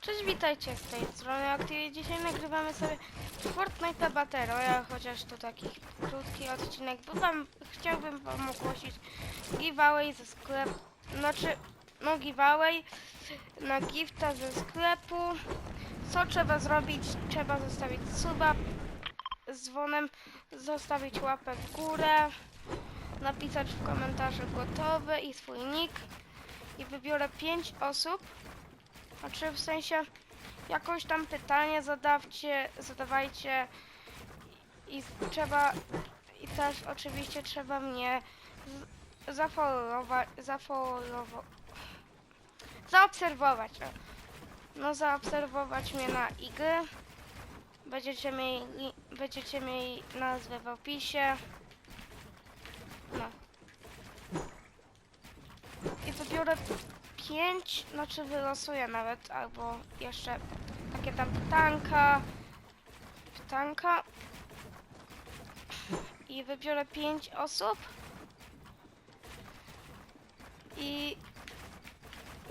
Cześć, witajcie z tej strony Activity. Dzisiaj nagrywamy sobie Fortnite Battle Royale, chociaż to taki krótki odcinek, bo wam chciałbym wam ogłosić giveaway ze sklepu, znaczy, no giveaway na gifta ze sklepu. Co trzeba zrobić? Trzeba zostawić suba z dzwonem, zostawić łapę w górę, napisać w komentarzu gotowy i swój nick i wybiorę 5 osób, znaczy w sensie jakieś tam pytanie zadawcie, zadawajcie i, trzeba i też oczywiście trzeba mnie zafollowować, zafollowo, zaobserwować. No zaobserwować mnie na IG. Będziecie mieli, będziecie mieli nazwę w opisie. No. I wybiorę pięć, znaczy wylosuję nawet, albo jeszcze takie tam pytanka, pytanka i wybiorę pięć osób. I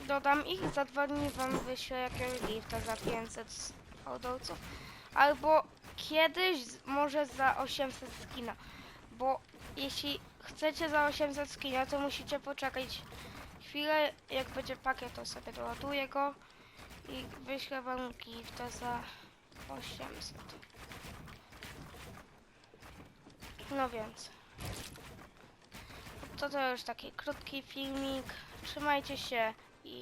dodam ich, za dwa dni wam wyślę jakiegoś gifta za 500 fałdolców, albo kiedyś może za 800 skina, bo jeśli chcecie za 800 skina, to musicie poczekać chwilę, jak będzie pakiet, to sobie doładuję go i wyślę wam gifta za 800. No więc. To to już taki krótki filmik. Trzymajcie się.